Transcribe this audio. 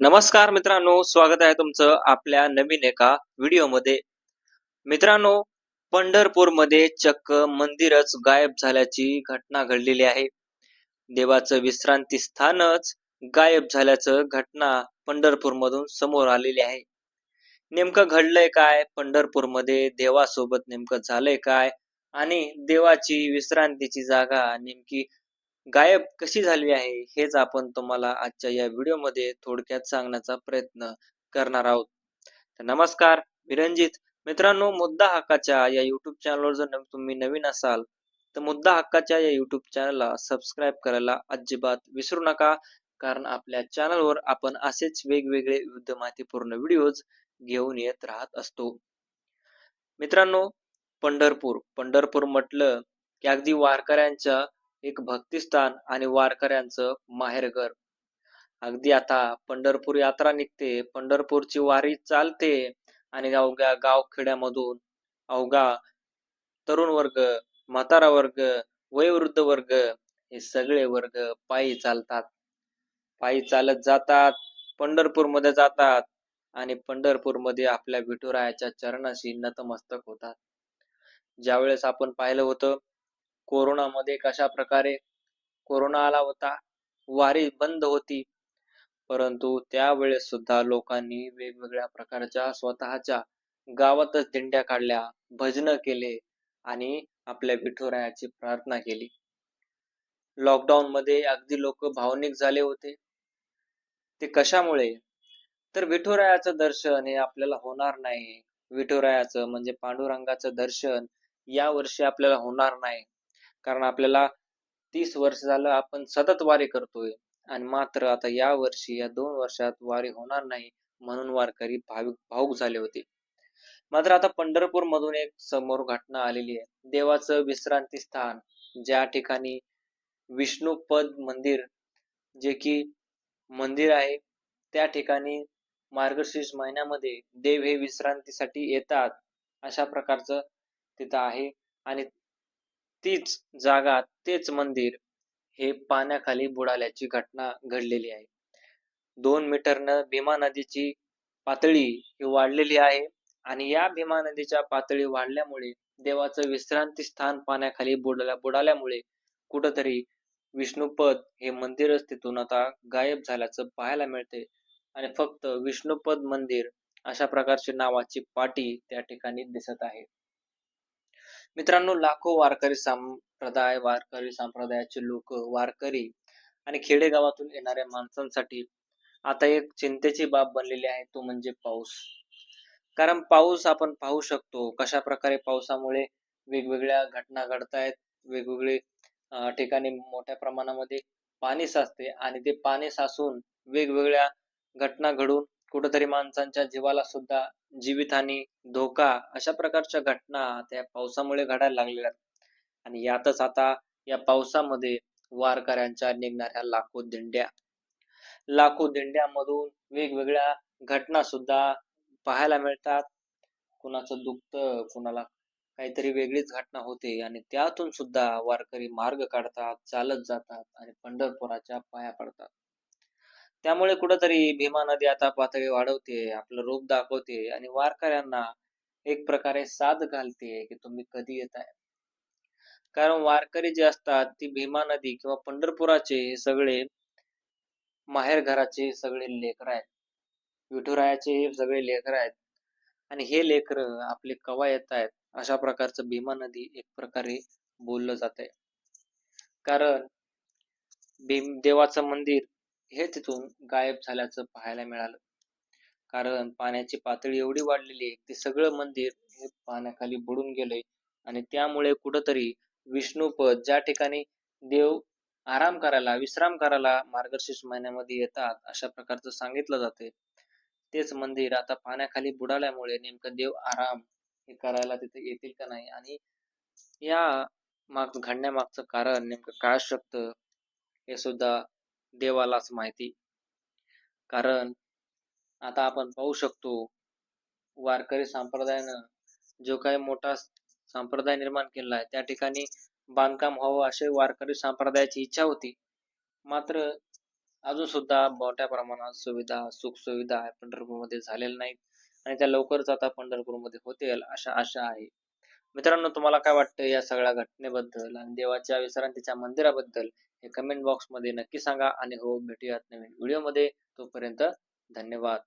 नमस्कार मित्रांनो स्वागत आहे तुमचं आपल्या नवीन एका व्हिडिओमध्ये. मित्रांनो पंढरपूरमध्ये चक्क मंदिरच गायब झाल्याची घटना घडलेली आहे. देवाचं विश्रांती स्थानच गायब झाल्याचं घटना पंढरपूरमधून समोर आलेली आहे. नेमकं घडलंय काय? पंढरपूरमध्ये देवासोबत नेमकं झालंय काय? आणि देवाची विश्रांतीची जागा नेमकी गायब कशी झाली आहे हेच आपण तुम्हाला आजच्या या व्हिडिओमध्ये थोडक्यात सांगण्याचा प्रयत्न करणार आहोत. तर नमस्कार मी रणजित मित्रांनो मुद्दा हक्काच्या या युट्यूब चॅनलवर जर तुम्ही नवीन असाल तर मुद्दा हक्काच्या या युट्यूब चॅनलला सबस्क्राईब करायला अजिबात विसरू नका कारण आपल्या चॅनलवर आपण असेच वेगवेगळे विविध माहितीपूर्ण व्हिडिओज घेऊन येत राहत असतो. मित्रांनो पंढरपूर. पंढरपूर म्हटलं की अगदी वारकऱ्यांच्या एक भक्तिस्थान आणि वारकऱ्यांचं माहेरघर अगदी आता पंढरपूर यात्रा निघते पंढरपूरची वारी चालते आणि अवघ्या गावखेड्यामधून अवघा तरुण वर्ग म्हातारा वर्ग वयोवृद्ध वर्ग हे सगळे वर्ग पायी चालतात. पायी चालत जातात पंढरपूरमध्ये जातात आणि पंढरपूरमध्ये आपल्या विठुरायाच्या चरणाशी नतमस्तक होतात. ज्यावेळेस आपण पाहिलं होतं कोरोनामध्ये कशा प्रकारे कोरोना आला होता वारी बंद होती. परंतु त्यावेळेस सुद्धा लोकांनी वेगवेगळ्या प्रकारच्या स्वतःच्या गावातच दिंड्या काढल्या भजन केले आणि आपल्या विठुरायाची प्रार्थना केली. लॉकडाऊन मध्ये अगदी लोक भावनिक झाले होते. ते कशामुळे? तर विठुरायाचं दर्शन हे आपल्याला होणार नाही. विठुरायाचं म्हणजे पांडुरंगाचं दर्शन या वर्षी आपल्याला होणार नाही. कारण आपल्याला तीस वर्ष झालं आपण सतत वारी करतोय. आणि मात्र आता या वर्षी या दोन वर्षात वारी होणार नाही म्हणून वारकरी भाविक भाऊक झाले होते. मात्र आता पंढरपूर मधून एक समोर घटना आलेली आहे. देवाचं विश्रांती स्थान ज्या ठिकाणी विष्णुपद मंदिर जे की मंदिर आहे त्या ठिकाणी मार्गशीर्ष महिन्यामध्ये देव हे विश्रांतीसाठी येतात. अशा प्रकारचं तिथं आहे. आणि तीच जागा तेच मंदिर हे पाण्याखाली बुडाल्याची घटना घडलेली आहे. दोन मीटरनं भीमा नदीची पातळी ही वाढलेली आहे आणि या भीमा नदीच्या पातळी वाढल्यामुळे देवाचं विश्रांती स्थान पाण्याखाली बुडाल्या बुडाल्यामुळे कुठंतरी विष्णुपद हे मंदिरच तिथून आता गायब झाल्याचं पाहायला मिळते आणि फक्त विष्णुपद मंदिर अशा प्रकारची नावाची पाटी त्या ठिकाणी दिसत आहे. मित्रांनो लाखो वारकरी संप्रदाय वारकरी संप्रदायाचे लोक वारकरी आणि खेडेगावातून येणाऱ्या माणसांसाठी आता एक चिंतेची बाब बनलेली आहे तो म्हणजे पाऊस. कारण पाऊस आपण पाहू शकतो कशा प्रकारे पावसामुळे वेगवेगळ्या घटना घडतायत वेगवेगळे ठिकाणी मोठ्या प्रमाणामध्ये पाणी साचते आणि ते पाणी साचून वेगवेगळ्या घटना घडून कुठेतरी माणसांच्या जीवाला सुद्धा जीवितहानी धोका अशा प्रकारच्या घटना त्या पावसामुळे घडायला लागलेल्या आहेत. आणि यातच आता या पावसामध्ये वारकऱ्यांच्या निघणाऱ्या लाखो दिंड्या. लाखो दिंड्यामधून वेगवेगळ्या घटना सुद्धा पाहायला मिळतात. कुणाचं दुखतं कुणाला काहीतरी वेगळीच घटना होते आणि त्यातून सुद्धा वारकरी मार्ग काढतात चालत जातात आणि पंढरपुराच्या पाया पडतात. त्यामुळे कुठंतरी भीमा नदी आता पातळी वाढवते आपलं रूप दाखवते आणि वारकऱ्यांना एक प्रकारे साथ घालते की तुम्ही कधी येताय कारण वारकरी जे असतात ती भीमा नदी किंवा पंढरपुराचे हे सगळे माहेर घराचे सगळे लेकर आहेत. विठुरायाचे हे सगळे लेकर आहेत. आणि हे लेकर आपले कवा येत आहेत अशा प्रकारचं भीमा नदी एक प्रकारे बोललं जात आहे कारण भीम देवाचं मंदिर हे तिथून गायब झाल्याचं पाहायला मिळालं. कारण पाण्याची पातळी एवढी वाढलेली आहे की सगळं मंदिर हे पाण्याखाली बुडून गेलंय आणि त्यामुळे कुठंतरी विष्णुपद ज्या ठिकाणी देव आराम करायला विश्राम करायला मार्गशीर्ष महिन्यामध्ये येतात अशा प्रकारचं सांगितलं जाते तेच मंदिर आता पाण्याखाली बुडाल्यामुळे नेमकं देव आराम हे करायला तिथे येतील का नाही आणि या माग घडण्यामागचं कारण नेमकं काय शकतं हे सुद्धा देवालाच माहिती. कारण आता आपण पाहू शकतो वारकरी संप्रदायानं जो काही मोठा संप्रदाय निर्माण केला आहे त्या ठिकाणी बांधकाम व्हावं असे वारकरी संप्रदायाची इच्छा होती. मात्र अजून सुद्धा मोठ्या प्रमाणात सुविधा सुखसुविधा पंढरपूरमध्ये झालेल्या नाहीत आणि त्या लवकरच आता पंढरपूरमध्ये होतील अशा आशा आहे. मित्रांनो तुम्हाला काय वाटतं या सगळ्या घटनेबद्दल आणि देवाच्या विसरांतीच्या मंदिराबद्दल? हे कमेंट बॉक्समध्ये नक्की सांगा आणि हो भेटूयात नवीन व्हिडिओमध्ये तोपर्यंत धन्यवाद.